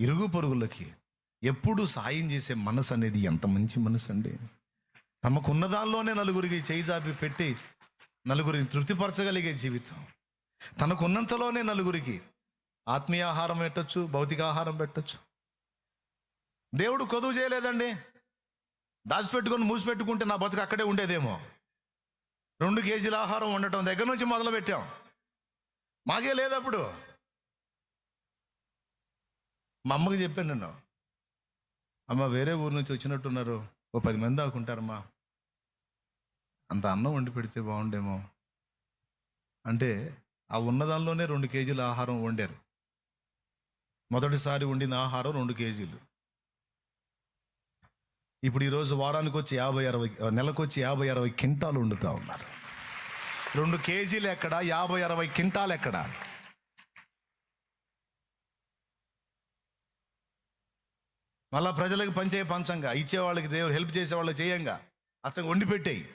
ఇరుగు పొరుగులకి ఎప్పుడు సాయం చేసే మనసు అనేది ఎంత మంచి మనసు అండి. తమకున్న దానిలోనే నలుగురికి చేయి చాపి పెట్టి నలుగురిని తృప్తిపరచగలిగే జీవితం. తనకున్నంతలోనే నలుగురికి ఆత్మీయ ఆహారం పెట్టచ్చు భౌతిక ఆహారం పెట్టచ్చు. దేవుడు కొదువు చేయలేదండి. దాచిపెట్టుకొని మూసిపెట్టుకుంటే నా బతుకు అక్కడే ఉండేదేమో. రెండు కేజీల ఆహారం ఉండటం దగ్గర నుంచి మొదలు పెట్టాం మాకే లేదప్పుడు. మా అమ్మకి చెప్పాను నేను అమ్మ వేరే ఊరు నుంచి వచ్చినట్టున్నారు. ఓ పది మంది దాకుంటారమ్మా అంత అన్నం వండి పెడితే బాగుండేమో. అంటే ఆ ఉన్నదానిలోనే రెండు కేజీల ఆహారం వండారు. మొదటిసారి వండిన ఆహారం రెండు కేజీలు. ఇప్పుడు ఈరోజు వారానికి వచ్చి యాభై అరవై నెలకు వచ్చి యాభై అరవై కింటాలు వండుతూ ఉన్నారు. రెండు కేజీలు ఎక్కడ? యాభై అరవై కింటాలు ఎక్కడ? మళ్ళా ప్రజలకు పంచే పంచంగా ఇచ్చే వాళ్ళకి దేవుడు హెల్ప్ చేసేవాళ్ళు చేయంగా అచ్చంగా వండి పెట్టేయి.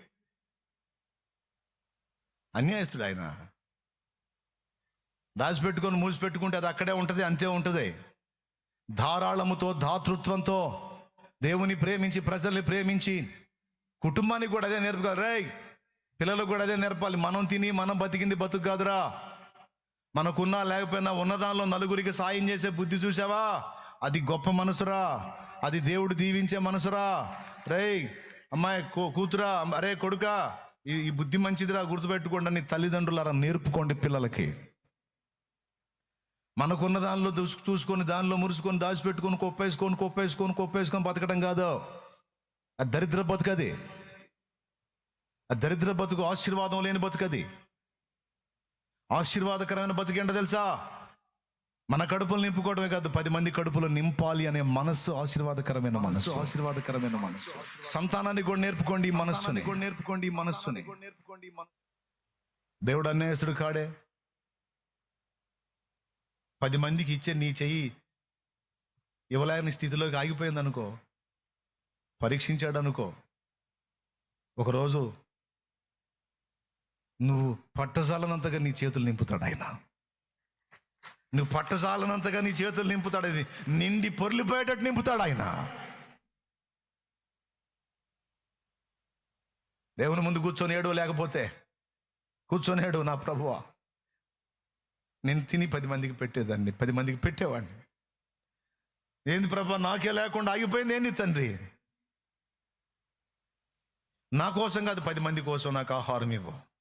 అన్యాయస్తుడు ఆయన. దాచిపెట్టుకొని మూసిపెట్టుకుంటే అది అక్కడే ఉంటుంది అంతే ఉంటుంది. ధారాళముతో ధాతృత్వంతో దేవుని ప్రేమించి ప్రజల్ని ప్రేమించి కుటుంబానికి కూడా అదే నేర్పుకోవాలి. రే పిల్లలకు కూడా అదే నేర్పాలి. మనం తిని మనం బతికింది బతుకు కాదురా మనకున్నా లేకపోయినా ఉన్నదానిలో నలుగురికి సాయం చేసే బుద్ధి చూసావా? అది గొప్ప మనసురా. అది దేవుడు దీవించే మనసురా. రేయ్ అమ్మాయి కూతురా అరే కొడుకా ఈ బుద్ధి మంచిదిరా గుర్తుపెట్టుకోండి అని తల్లిదండ్రులారా నేర్పుకోండి పిల్లలకి. మనకున్న దానిలో దూసు చూసుకొని దానిలో మురుసుకొని దాచిపెట్టుకొని కొప్పేసుకొని కొప్పేసుకొని కొప్పేసుకొని బతకడం కాదు. ఆ దరిద్ర బతుకది ఆ దరిద్ర బతుకు ఆశీర్వాదం లేని బతుకది ఆశీర్వాదకరమైన బతికేంటో తెలుసా? మన కడుపులు నింపుకోవడమే కాదు పది మంది కడుపులు నింపాలి అనే మనస్సు ఆశీర్వాదకరమైన మనస్సు ఆశీర్వాదకరమైన మనసు సంతానాన్ని కూడా నేర్పుకోండి మనస్సుని. కూడా నేర్పుకోండి మనస్సుని. దేవుడు అన్యాయస్తుడు కాడే. పది మందికి ఇచ్చే నీ చెయ్యి ఇవ్వలేని స్థితిలోకి ఆగిపోయింది అనుకో పరీక్షించాడు అనుకో ఒకరోజు నువ్వు పట్టజాలనంతగా నీ చేతులు నింపుతాడు ఆయన. నువ్వు పట్టజాలనంతగా నీ చేతులు నింపుతాడు అది నిండి పొర్లిపోయేటట్టు నింపుతాడు ఆయన. దేవుని ముందు కూర్చొని ఏడు లేకపోతే కూర్చొని ఏడు నా ప్రభువా. నేను తిని పది మందికి పెట్టేదాన్ని. పది మందికి పెట్టేవాడిని. ఏంది ప్రభా నాకే లేకుండా ఆగిపోయింది ఏంది తండ్రి? నా కోసం కాదు పది మంది కోసం నాకు ఆహారం ఇవ్వు.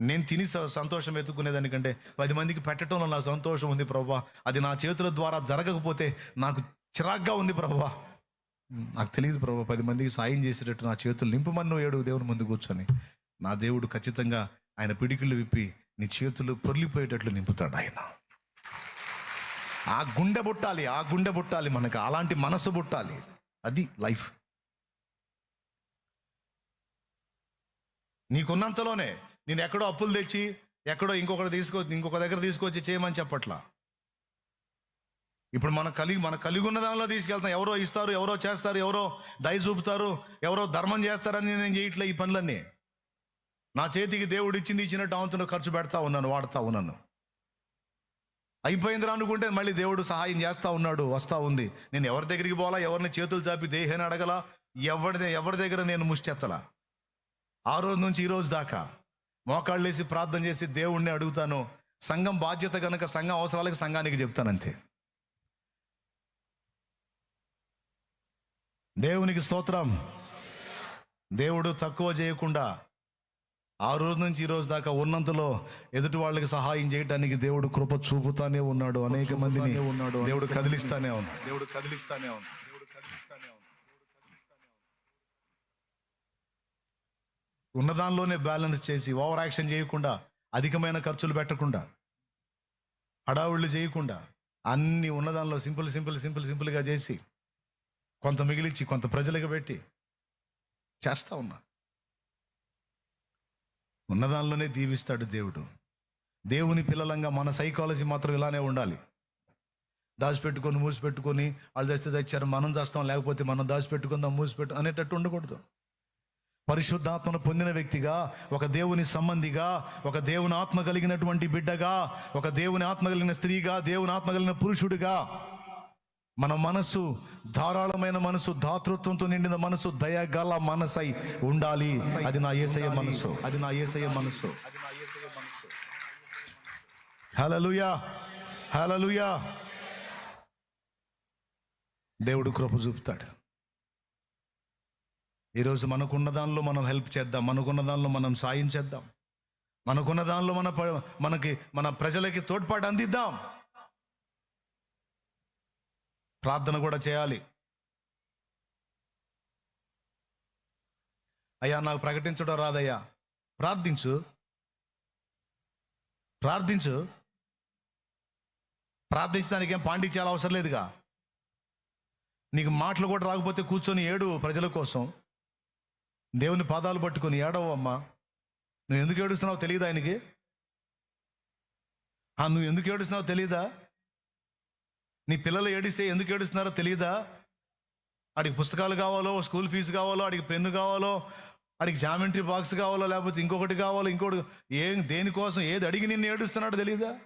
నేను తిని స- సంతోషం ఎత్తుకునేదానికంటే పది మందికి పెట్టడంలో నా సంతోషం ఉంది ప్రభా. అది నా చేతుల ద్వారా జరగకపోతే నాకు చిరాగ్గా ఉంది ప్రభా. నాకు తెలియదు ప్రభా పది మందికి సాయం చేసేటట్టు నా చేతులు నింపమన్ను ఏడు దేవుని ముందు కూర్చొని నా దేవుడు ఖచ్చితంగా ఆయన పిడికిళ్ళు విప్పి నీ చేతులు పొర్లిపోయేటట్లు నింపుతాడు ఆయన. ఆ గుండె బుట్టాలి ఆ గుండె బుట్టాలి మనకు అలాంటి మనసు బుట్టాలి అది లైఫ్. నీకున్నంతలోనే నేను ఎక్కడో అప్పులు తెచ్చి ఎక్కడో ఇంకొకటి తీసుకో ఇంకొక దగ్గర తీసుకొచ్చి చేయమని చెప్పట్లా? ఇప్పుడు మన కలిగి మన కలిగి ఉన్న దానిలో తీసుకెళ్తాం. ఎవరో ఇస్తారు ఎవరో చేస్తారు ఎవరో దయ చూపుతారు ఎవరో ధర్మం చేస్తారని నేను చేయట్లే ఈ పనులన్నీ. నా చేతికి దేవుడు ఇచ్చింది ఇచ్చినట్టు అవుతున్న ఖర్చు పెడతా ఉన్నాను వాడుతా ఉన్నాను. అయిపోయిందిరా అనుకుంటే మళ్ళీ దేవుడు సహాయం చేస్తా ఉన్నాడు వస్తూ ఉంది. నేను ఎవరి దగ్గరికి పోవాలా ఎవరిని చేతులు చాపి దేహాన్ని అడగలా ఎవరి ఎవరి దగ్గర నేను ముష్టెత్తలా ఆ రోజు నుంచి ఈ రోజు దాకా మోకాళ్ళు వేసి ప్రార్థన చేసి దేవుణ్ణి అడుగుతాను. సంఘం బాధ్యత కనుక సంఘం అవసరాలకు సంఘానికి చెప్తానంతే. దేవునికి స్తోత్రం. దేవుడు తక్కువ చేయకుండా ఆ రోజు నుంచి ఈ రోజు దాకా ఉన్నంతలో ఎదుటి వాళ్ళకి సహాయం చేయడానికి దేవుడు కృప చూపుతానే ఉన్నాడు. అనేక మందిని ఉన్నాడు. దేవుడు కదిలిస్తానే ఉన్నాడు. దేవుడు కదిలిస్తానే ఉంది దేవుడు కదిలిస్తానే ఉంది ఉన్నదానిలోనే బ్యాలెన్స్ చేసి ఓవర్ యాక్షన్ చేయకుండా అధికమైన ఖర్చులు పెట్టకుండా హడావుళ్ళు చేయకుండా అన్ని ఉన్నదానిలో సింపుల్ సింపుల్ సింపుల్ సింపుల్గా చేసి కొంత మిగిలిచ్చి కొంత ప్రజలకు పెట్టి చేస్తా ఉన్నా. ఉన్నదానిలోనే దీవిస్తాడు దేవుడు. దేవుని పిల్లలంగా మన సైకాలజీ మాత్రం ఇలానే ఉండాలి. దాచిపెట్టుకొని మూసిపెట్టుకొని వాళ్ళు చేస్తే తెచ్చారు మనం చేస్తాం లేకపోతే మనం దాచిపెట్టుకుందాం మూసిపెట్టు అనేటట్టు ఉండకూడదు. పరిశుద్ధాత్మను పొందిన వ్యక్తిగా ఒక దేవుని సంబంధిగా ఒక దేవుని ఆత్మ కలిగినటువంటి బిడ్డగా ఒక దేవుని ఆత్మ కలిగిన స్త్రీగా దేవుని ఆత్మ కలిగిన పురుషుడిగా మన మనసు ధారాళమైన మనసు దాతృత్వంతో నిండిన మనసు దయగల మనసై ఉండాలి. అది నా ఏసయ్య మనసు. అది నా ఏసయ్య మనస్సు హలలుయా హలలుయా దేవుడు కృప చూపుతాడు. ఈరోజు మనకున్న దానిలో మనం హెల్ప్ చేద్దాం. మనకున్న దానిలో మనం సాయం చేద్దాం. మనకున్న దానిలో మన మనకి మన ప్రజలకి తోడ్పాటు అందిద్దాం. ప్రార్థన కూడా చేయాలి. అయ్యా నాకు ప్రకటించడం రాదయ్యా. ప్రార్థించు. ప్రార్థించు. ప్రార్థించడానికి ఏం పాండిత్యాలు అవసరం లేదుగా. నీకు మాటలు కూడా రాకపోతే కూర్చొని ఏడు ప్రజల కోసం. దేవుని పాదాలు పట్టుకొని ఏడవు అమ్మా. నువ్వు ఎందుకు ఏడుస్తున్నావు తెలియదా ఆయనకి? ఆ, నువ్వు ఎందుకు ఏడుస్తున్నావు తెలియదా నీ పిల్లలు ఏడిస్తే ఎందుకు ఏడుస్తున్నారో తెలియదా ఆడికి పుస్తకాలు కావాలో స్కూల్ ఫీజు కావాలో అడిగి పెన్ను కావాలో అడిగి జామెంట్రీ బాక్స్ కావాలో లేకపోతే ఇంకొకటి కావాలో ఇంకోటి ఏం దేనికోసం ఏది అడిగి నిన్ను ఏడుస్తున్నాడో తెలియదా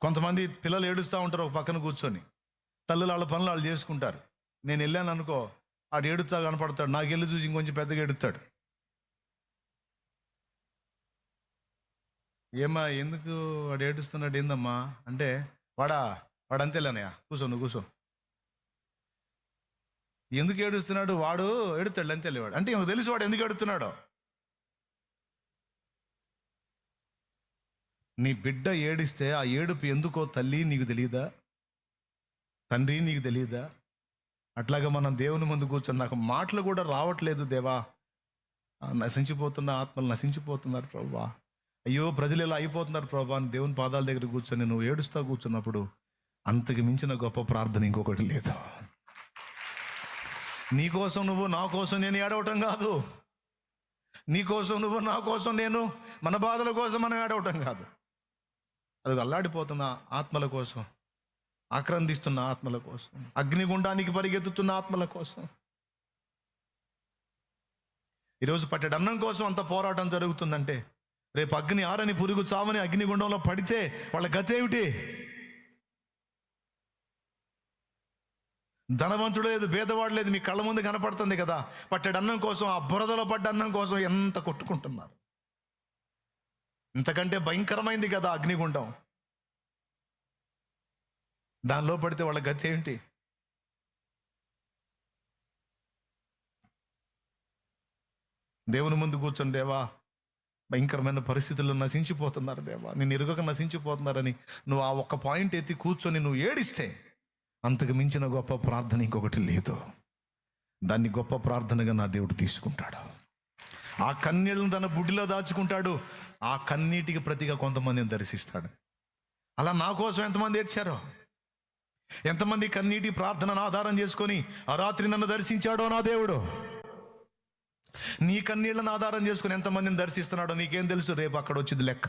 కొంతమంది పిల్లలు ఏడుస్తూ ఉంటారు ఒక పక్కన కూర్చొని. తల్లులు వాళ్ళ పనులు వాళ్ళు చేసుకుంటారు. నేను వెళ్ళాను అనుకో ఆడు ఏడుతా కనపడతాడు. నాకు వెళ్ళి చూసి ఇంకొంచెం పెద్దగా ఎడుతాడు ఏమ్మా ఎందుకు వాడు ఏడుస్తున్నాడు? ఏందమ్మా? అంటే వాడా వాడు అంతేలేనయ్యా కూర్చో నువ్వు కూర్చో ఎందుకు ఏడుస్తున్నాడు? వాడు ఏడుతాడు అంతేలే వాడు. అంటే నాకు తెలుసు వాడు ఎందుకు ఏడుతున్నాడో. నీ బిడ్డ ఏడిస్తే ఆ ఏడుపు ఎందుకో తల్లి నీకు తెలియదా తండ్రి నీకు తెలియదా అట్లాగా మనం దేవుని ముందు కూర్చొని నాకు మాటలు కూడా రావట్లేదు దేవా. నశించిపోతున్న ఆత్మలు నశించిపోతున్నారు ప్రభా అయ్యో ప్రజలు ఇలా అయిపోతున్నారు ప్రభా అని దేవుని పాదాల దగ్గర కూర్చొని నువ్వు ఏడుస్తా కూర్చున్నప్పుడు అంతకు మించిన గొప్ప ప్రార్థన ఇంకొకటి లేదు. నీ కోసం నువ్వు నా కోసం నేను ఏడవటం కాదు. నీ కోసం నువ్వు నా కోసం నేను మన బాధల కోసం మనం ఏడవటం కాదు. అది అల్లాడిపోతున్న ఆత్మల కోసం ఆక్రందిస్తున్న ఆత్మల కోసం. అగ్నిగుండానికి పరిగెత్తుతున్న ఆత్మల కోసం. ఈరోజు పట్టెడు అన్నం కోసం అంత పోరాటం జరుగుతుందంటే రేపు అగ్ని ఆరని పురుగు చావని అగ్నిగుండంలో పడితే వాళ్ళ గతేమిటి ధనవంతుడు లేదు భేదవాడు లేదు మీ కళ్ళ ముందు కనపడుతుంది కదా. పట్టెడు అన్నం కోసం ఆ బురదలో పడ్డ అన్నం కోసం ఎంత కొట్టుకుంటున్నారు? ఇంతకంటే భయంకరమైంది కదా అగ్నిగుండం. దానిలో పడితే వాళ్ళ గతి ఏంటి? దేవుని ముందు కూర్చొని దేవా భయంకరమైన పరిస్థితుల్లో నశించిపోతున్నారు దేవా. నేను ఇరుగక నశించిపోతున్నారని నువ్వు ఆ ఒక్క పాయింట్ ఎత్తి కూర్చొని నువ్వు ఏడిస్తే అంతకు మించిన గొప్ప ప్రార్థన ఇంకొకటి లేదు. దాన్ని గొప్ప ప్రార్థనగా నా దేవుడు తీసుకుంటాడు. ఆ కన్నీళ్ళను తన బుడ్డిలో దాచుకుంటాడు. ఆ కన్నీటికి ప్రతిగా కొంతమందిని దర్శిస్తాడు. అలా నా కోసం ఎంతమంది ఏడ్చారో? ఎంతమంది కన్నీటి ప్రార్థనను ఆధారం చేసుకొని ఆ రాత్రి నన్ను దర్శించాడో నా దేవుడు? నీ కన్నీళ్ళను ఆధారం చేసుకుని ఎంతమందిని దర్శిస్తున్నాడో నీకేం తెలుసు? రేపు అక్కడ వచ్చింది లెక్క.